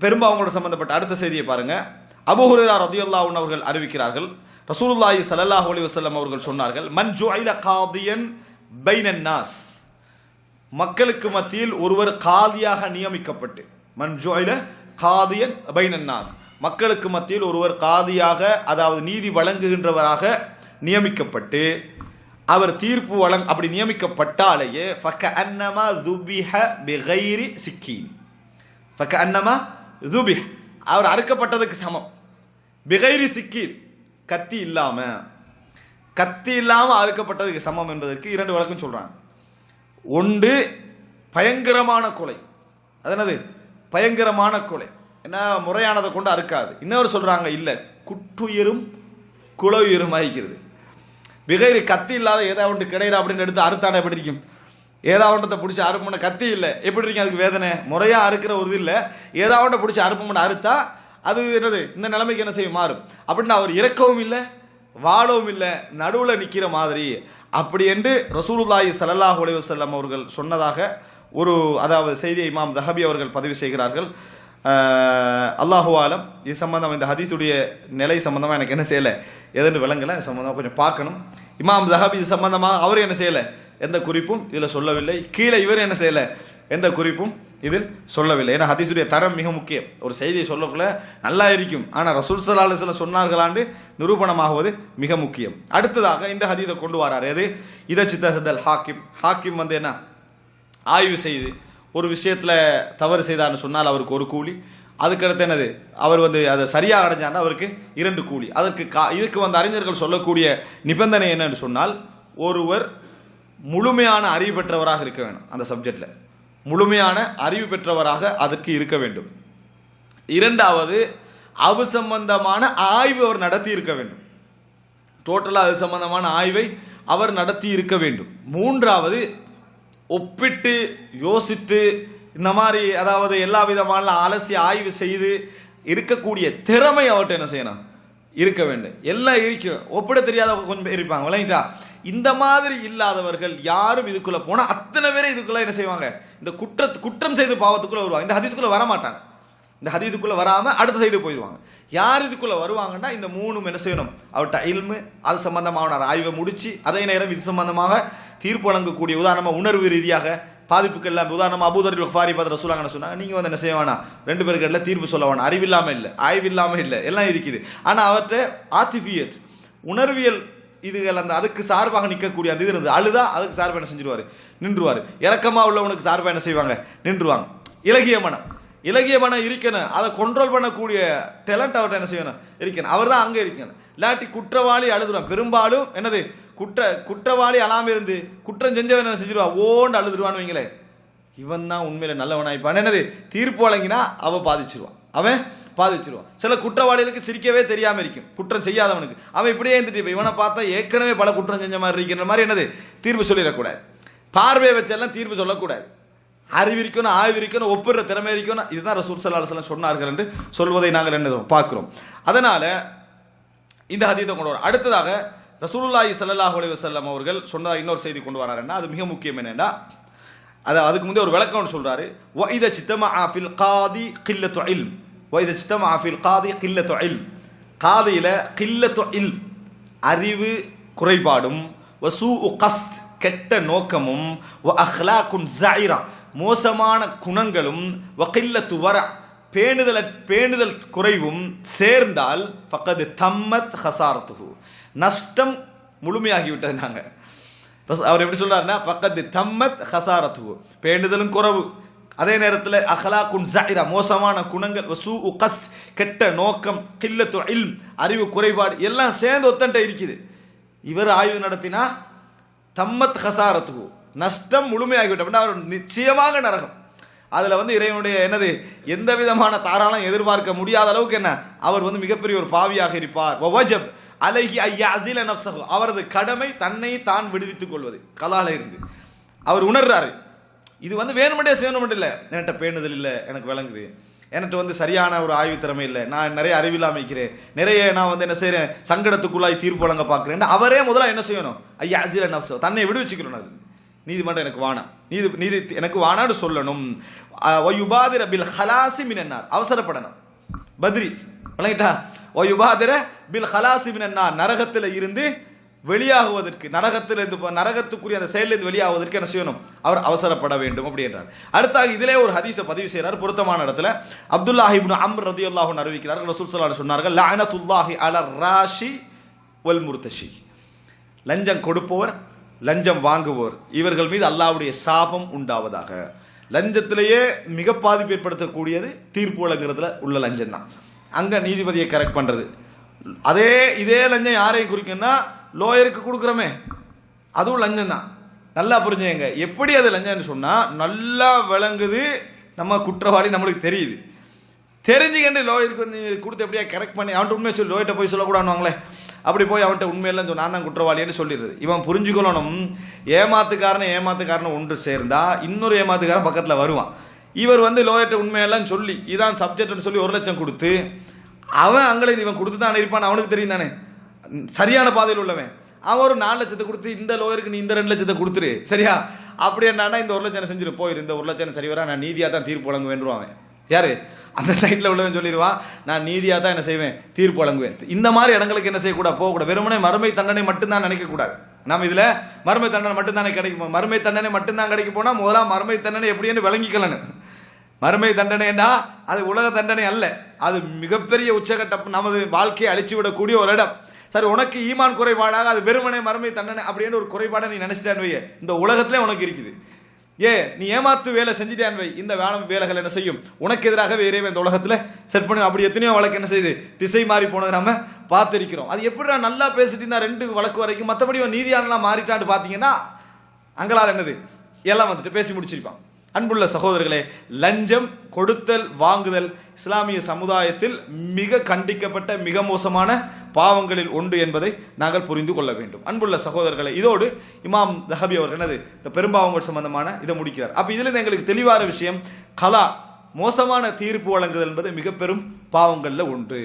பெரும்பாவங்களோட சம்பந்தப்பட்ட அடுத்த செய்தியை பாருங்க. அபுஹுரா ரதியுல்லாஹு அவர்கள் அறிவிக்கிறார்கள். ரசூலுல்லாஹி சல்லாஹ் அலி வசல்லம் அவர்கள் சொன்னார்கள் மன் ஜுஇல காதியன் பைனன் நாஸ். மக்களுக்கு மத்தியில் ஒருவர் காதியாக நியமிக்கப்பட்டு மன் ஜுஇல காதியன் பைனன் நாஸ். மக்களுக்கு மத்தியில் ஒருவர் காதியாக அதாவது நீதி வழங்குகின்றவராக நியமிக்கப்பட்டு அவர் தீர்ப்பு வழங் அப்படி நியமிக்கப்பட்டாலேயே ஃபக்க அன்னமா துபிஹ பிகைரி சிக்கீன். ஃபக்க அன்னமா துபிஹ் அவர் அறுக்கப்பட்டதுக்கு சமம். பிகைரி சிக்கி கத்தி இல்லாமல் கத்தி இல்லாமல் அறுக்கப்பட்டதுக்கு சமம் என்பதற்கு இரண்டு வழக்கம் சொல்கிறாங்க ஒன்று பயங்கரமான கொலை. அது என்னது? பயங்கரமான கொலை. என்ன முறையானதை கொண்டு அறுக்காது. இன்னொரு சொல்கிறாங்க இல்லை. குற்றுயிரும் குளவுயிரும் ஆகிக்கிறது பிகைரி கத்தி இல்லாத ஏதாவது ஒன்று கிடையாது அப்படின்னு எடுத்து அறுத்தானே எப்படி இருக்கும்? ஏதாவட்டத்தை பிடிச்சி அறுப்பு பண்ண கத்தி இல்லை. எப்படி இருக்கீங்க அதுக்கு வேதனை? முறையாக அறுக்கிற ஒரு இது இல்லை. ஏதாவட்ட பிடிச்சி அறுப்பு பண்ண அறுத்தா அது என்னது? இந்த நிலைமைக்கு என்ன செய்யும்? மாறும். அப்படின்னு அவர் இறக்கவும் இல்லை வாழவும் இல்லை நடுவில் நிற்கிற மாதிரி. அப்படி என்று ரசூலுல்லாஹி ஸல்லல்லாஹு அலைஹி அவர்கள் சொன்னதாக ஒரு அதாவது செய்தியை இமாம் தஹபி அவர்கள் பதிவு செய்கிறார்கள். அல்லாஹுவாலம் இது சம்பந்தம் இந்த ஹதீஸுடைய நிலை சம்பந்தமாக எனக்கு என்ன செய்யலை? எதுன்னு விளங்கலை. சம்மந்தமாக சம்பந்தமாக கொஞ்சம் பார்க்கணும். இமாம் தஹபி இது சம்பந்தமாக அவர் என்ன செய்யலை? எந்த குறிப்பும் இதில் சொல்லவில்லை. கீழே இவர் என்ன செய்யலை? எந்த குறிப்பும் இதில் சொல்லவில்லை. ஏன்னா ஹதீஸுடைய தரம் மிக முக்கியம். ஒரு செய்தியை சொல்லக்குள்ள நல்லா இருக்கும். ஆனால் ரசூல் சல்லா சொன்னார்களாண்டு நிரூபணமாகுவது மிக முக்கியம். அடுத்ததாக இந்த ஹதீதை கொண்டு வரார். எது? இத சித்தல் ஹாக்கிம். ஹாக்கிம் வந்து என்ன? ஆய்வு செய்து ஒரு விஷயத்தில் தவறு செய்தார்னு சொன்னால் அவருக்கு ஒரு கூலி. அதுக்கடுத்து என்னது? அவர் வந்து அதை சரியாக அடைஞ்சான்னா அவருக்கு இரண்டு கூலி. அதற்கு கா இதுக்கு வந்து அறிஞர்கள் சொல்லக்கூடிய நிபந்தனை என்னன்னு சொன்னால் ஒருவர் முழுமையான அறிவு பெற்றவராக இருக்க வேண்டும் அந்த சப்ஜெக்டில் முழுமையான அறிவு பெற்றவராக அதற்கு இருக்க வேண்டும். இரண்டாவது அது சம்பந்தமான ஆய்வு அவர் நடத்தி இருக்க வேண்டும். டோட்டலாக அது சம்பந்தமான ஆய்வை அவர் நடத்தி இருக்க வேண்டும். மூன்றாவது ஒப்பிட்டு யோசித்து இந்த மாதிரி அதாவது எல்லா விதமான அலசி ஆய்வு செய்து இருக்கக்கூடிய திறமை அவர்கிட்ட என்ன செய்யணும்? இருக்க வேண்டும். எல்லாம் இருக்கும். ஒப்பிட தெரியாத கொஞ்சம் பேர் இருப்பாங்க. விளங்கிட்டா? இந்த மாதிரி இல்லாதவர்கள் யாரும் இதுக்குள்ள போனா அத்தனை பேரும் இதுக்குள்ள என்ன செய்வாங்க? இந்த குற்ற குற்றம் செய்து பாவத்துக்குள்ள வருவாங்க. இந்த ஹதீஸ்க்குள்ள வர மாட்டாங்க. இந்த ஹதீதுக்குள்ள வராம அடுத்த சைடு போயிடுவாங்க. யார் இதுக்குள்ள வருவாங்கன்னா இந்த மூணும் என்ன செய்யணும்? அவர்கிட்ட இல்மு அது சம்பந்தமான ஆய்வை முடிச்சு அதே நேரம் இது சம்பந்தமாக தீர்ப்பு வழங்கக்கூடிய உதாரணமாக உணர்வு ரீதியாக பாதிப்புகள் எல்லாம் உதாரணம் அபூதர் ஃபாரி பார்த்து ரசூலாங்கன்னு சொன்னாங்க. நீங்கள் வந்து என்ன செய்ய வேணாம். ரெண்டு பேருக்கு இடையில தீர்ப்பு சொல்ல வேணாம். அறிவில்லாம இல்லை. ஆய்வு இல்லாமல் இல்லை. எல்லாம் இருக்குது. ஆனால் அவர்கிட்ட ஆத்திஃபியத் உணர்வியல் இதுகள் அந்த அதுக்கு சார்பாக நிற்கக்கூடிய அது இது இருந்தது. அழுதா அதுக்கு சார்பாக என்ன செஞ்சிருவார்? நின்றுவார். இறக்கமாக உள்ளவனுக்கு சார்பாக என்ன செய்வாங்க? நின்றுவாங்க. இலகிய மனம். இலகிய மனம் இருக்கணும். அதை கண்ட்ரோல் பண்ணக்கூடிய டேலண்ட் அவர்கிட்ட என்ன செய்யணும்? இருக்கணும். அவர் தான் அங்கே இருக்கணும். இல்லாட்டி குற்றவாளி அழுதுவான் பெரும்பாலும் என்னது? குற்ற குற்றவாளி அழாமல் இருந்து குற்றம் செஞ்சவன் என்ன செஞ்சிருவான் ஓண்டு அழுதுருவான்னு வைங்களேன் இவன் தான் உண்மையில நல்லவனாய்ப்பான் என்னது? தீர்ப்பு வழங்கினா அவன் பாதிச்சிருவான் அவன் பாதிச்சிருவான் சில குற்றவாளிகளுக்கு சிரிக்கவே தெரியாமல் இருக்கும். குற்றம் செய்யாதவனுக்கு. அவன் இப்படியே இருந்துட்டு இவனை பார்த்தா ஏற்கனவே பல குற்றம் செஞ்ச மாதிரி இருக்கின்ற மாதிரி என்னது? தீர்ப்பு சொல்லிடக்கூடாது. பார்வையை வச்செல்லாம் தீர்ப்பு சொல்லக்கூடாது. அறிவு இருக்கணும் ஆய்வு இருக்கணும் ஒப்புற திறமை இருக்கணும். இதுதான் ரசூல் சல்லாஹ் சொன்னார்கள் என்று சொல்வதை நாங்கள் என்ன பார்க்குறோம். அதனால இந்த ஹதீத்தை கொண்டு வரோம். அடுத்ததாக ரசூலுல்லாஹி சல்லாஹ் அலி வசல்லம் அவர்கள் சொன்னதாக இன்னொரு செய்தி கொண்டு வராருன்னா அது மிக முக்கியம் என்னென்னா அது அதுக்கு முந்தைய ஒரு விளக்கம் ஒன்று சொல்றாரு. வைத இத சித்தமா காதி கில்லத்து இல் வைத சித்தம் சித்தமா காதி கில்லத்து இல் காதியில கில்லத்து இல் அறிவு குறைபாடும் வசூ கஸ்த் கெட்ட நோக்கமும் வ அஹ்லாக்குன் ஜாயிரா மோசமான குணங்களும் வ துவர வர பேணுதல் பேணுதல் குறைவும் சேர்ந்தால் பக்கத்து தம்மத் ஹசாரத்துஹு. நஷ்டம் முழுமையாகிவிட்டது நாங்கள் அவர் எப்படி சொல்றாருன்னா பக்கத்து தம்மத் ஹசாரத்து பேணுதலும் குறவு. அதே நேரத்தில் அஹலாக்குன் ஜாயிரா மோசமான குணங்கள். வசூ உகஸ் கெட்ட நோக்கம். கில்லத்து இல் அறிவு குறைபாடு. எல்லாம் சேர்ந்து ஒத்தன்ட்ட இருக்குது. இவர் ஆய்வு நடத்தினா தம்மத் ஹசாரத்துகு நஷ்டம் முழுமையாகிவிட்டோம் அப்படின்னா அவர் நிச்சயமாக நரகம். அதில் வந்து இறைவனுடைய என்னது எந்த விதமான தாராளம் எதிர்பார்க்க முடியாத அளவுக்கு என்ன அவர் வந்து மிகப்பெரிய ஒரு பாவியாக இருப்பார். வவஜப் ஐயா அசில நப்சகு அவரது கடமை தன்னை தான் விடுவித்துக் கொள்வது. கலால இருந்து. அவர் உணர்றாரு. இது வந்து வேணுமெண்டே செய்யணும் இல்லை. என்கிட்ட பேணுதல் இல்லை எனக்கு விளங்குது. என்கிட்ட வந்து சரியான ஒரு ஆய்வு திறமை இல்லை. நான் நிறைய அறிவில்லாம இருக்கிறேன். நிறைய நான் வந்து என்ன செய்கிறேன் சங்கடத்துக்குள்ளாய் தீர்ப்பு வழங்க பார்க்குறேன். அவரே முதல்ல என்ன செய்யணும்? ஐயா அசில நஃப்ஸோ தன்னை விடுவிச்சுக்கிறோம் அது. நீதிமன்றம் எனக்கு வாணாம் நீதி நீதி எனக்கு வானான்னு சொல்லணும். ஒயுபாதிர பில் ஹலாசி மினன்னார். அவசரப்படணும். பத்ரி வழங்கிட்டா ஒயுபாதிர பில் ஹலாசி மினன்னார். நரகத்தில் இருந்து வெளியாகுவதற்கு நரகத்தில் இருந்து நரகத்துக்குரிய அந்த செயலிலிருந்து வெளியாகுவதற்கு என்ன செய்யணும்? அவர் அவசரப்பட வேண்டும் அப்படின்றார். அடுத்தாக இதிலே ஒரு ஹதீஸை பதிவு செய்கிறார் பொருத்தமான இடத்துல அப்துல்லா இப்னு அம்ர் ரதியல்லாஹு அறிவிக்கிறார்கள் ரசூல் ஸல்லல்லாஹு சொன்னார்கள் லஅனத்துல்லாஹி அலர் ராஷி வல் முர்தஷி லஞ்சம் கொடுப்பவர் லஞ்சம் வாங்குவோர். இவர்கள் மீது அல்லாவுடைய சாபம் உண்டாவதாக. லஞ்சத்திலேயே மிக பாதிப்பு ஏற்படுத்தக்கூடியது தீர்ப்பு வழங்குறதுல உள்ள லஞ்சம் தான் அங்கே நீதிபதியை கரெக்ட் பண்ணுறது அதே இதே லஞ்சம் யாரையும் குறிக்குன்னா லோயருக்கு கொடுக்குறோமே. அதுவும் லஞ்சம் தான் நல்லா புரிஞ்சுங்க எப்படி அது லஞ்சம்னு சொன்னால் நல்லா விளங்குது நம்ம குற்றவாளி நம்மளுக்கு தெரியுது. தெரிஞ்சுக்கிட்டு லோயருக்கு நீ கொடுத்து எப்படியா கரெக்ட் பண்ணி அவன்கிட்ட உண்மையை சொல்லி லோயிட்ட போய் சொல்லக்கூடாதுவாங்களே அப்படி போய் அவன்கிட்ட உண்மையெல்லாம் நான் தான் குற்றவாளின்னு சொல்லிடுறது. இவன் புரிஞ்சுக்கொள்ளணும். ஏமாத்துக்காரனை ஏமாத்துக்காரன் ஒன்று சேர்ந்தா இன்னொரு ஏமாத்துக்காரன் பக்கத்தில் வருவான். இவர் வந்து லோயர்கிட்ட உண்மையெல்லாம் சொல்லி இதான் சப்ஜெக்ட்னு சொல்லி ஒரு லட்சம் கொடுத்து அவன் அங்கே இவன் கொடுத்து தான் இருப்பான் அவனுக்கு தெரியும் தானே. சரியான பாதையில் உள்ளவன். அவன் ஒரு நாலு லட்சத்தை கொடுத்து இந்த லோயருக்கு நீ இந்த ரெண்டு லட்சத்தை கொடுத்துரு. சரியா? அப்படி என்னன்னா இந்த ஒரு லட்சம் செஞ்சுட்டு போயிரு. இந்த ஒரு லட்சம் சரி வரா நான் நீதியாக தான் தீர்ப்பு வழங்க வேண்டுவான் யாரு? அந்த சைட்டில் உள்ளவன் சொல்லிடுவான் நான் நீதியாக தான் என்ன செய்வேன்? தீர்ப்பு வழங்குவேன். இந்த மாதிரி இடங்களுக்கு என்ன செய்யக்கூடாது? போகக்கூடாது. வெறுமனே மறுமை தண்டனை மட்டும்தான் நினைக்கக்கூடாது. நம்ம இதில் மறுமை தண்டனை மட்டும்தானே கிடைக்கும் மறுமை தண்டனை மட்டும்தான் கிடைக்க போனால் முதலாம் மறுமை தண்டனை எப்படின்னு விளங்கிக்கலன்னு. மறுமை தண்டனைன்னா அது உலக தண்டனை அல்ல. அது மிகப்பெரிய உச்சகட்டம் நமது வாழ்க்கையை அழிச்சு விடக்கூடிய ஒரு இடம். சரி உனக்கு ஈமான் குறைபாடாக அது வெறுமனே மறுமை தண்டனை அப்படின்னு ஒரு குறைபாடை நீ நினைச்சிட்டான் இந்த உலகத்திலே உனக்கு இருக்குது. ஏ நீ ஏமாத்து வேலை செஞ்சுட்டான் வை இந்த வேலை வேலைகள் என்ன செய்யும்? உனக்கு எதிராகவே இறைவன் இந்த உலகத்தில் செட் பண்ணி அப்படி எத்தனையோ வழக்கு என்ன செய்யுது திசை மாறி போனது நம்ம பார்த்துருக்கிறோம். அது எப்படி நல்லா பேசிட்டு இருந்தா ரெண்டு வழக்கு வரைக்கும் மற்றபடி நீதியானலாம் மாறிட்டான்னு பார்த்தீங்கன்னா அங்களால் என்னது? எல்லாம் வந்துட்டு பேசி முடிச்சிருப்பான். அன்புள்ள சகோதரர்களே லஞ்சம் கொடுத்தல் வாங்குதல் இஸ்லாமிய சமுதாயத்தில் மிக கண்டிக்கப்பட்ட மிக மோசமான பாவங்களில் ஒன்று என்பதை நாங்கள் புரிந்து கொள்ள வேண்டும். அன்புள்ள சகோதரர்களை இதோடு இமாம் தஹபி அவர்கள் என்னது? இந்த பெரும்பாவங்கள் சம்பந்தமான இதை முடிக்கிறார். அப்போ இதில் எங்களுக்கு தெளிவான விஷயம் கலா மோசமான தீர்ப்பு வழங்குதல் என்பது மிக பெரும் பாவங்களில் ஒன்று